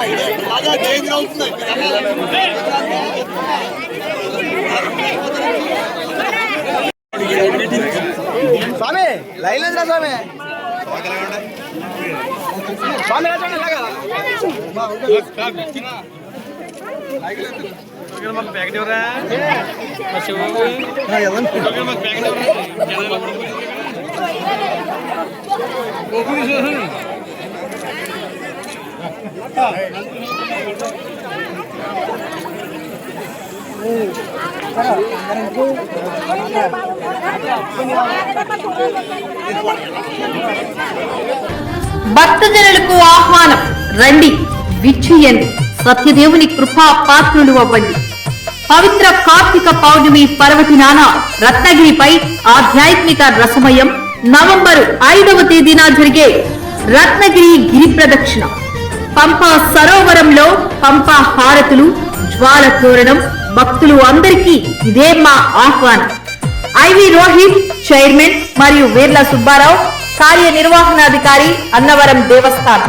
వారు కంగారు పడుతున్నారు స్వామి లైన్ లేదు స్వామి. చూడండి ఇలాగా. భక్తజనులకు ఆహ్వానం. రండి విచ్చుయండి సత్యదేవుని కృపా పాత్రులు అవ్వండి. పవిత్ర కార్తీక పౌర్ణమి పర్వదినాన రత్నగిరిపై ఆధ్యాత్మిక రసమయం నవంబర్ ఐదవ తేదీన జరిగే రత్నగిరి గిరి ప్రదక్షిణ. పంపా సరోవరంలో పంపా హారతులు జ్వాల తోరణం భక్తులు అందరికీ ఇదే మా ఆహ్వానం. ఐవి రోహిత్ చైర్మన్ మరియు వీర్ల సుబ్బారావు కార్యనిర్వహణాధికారి అన్నవరం దేవస్థానం.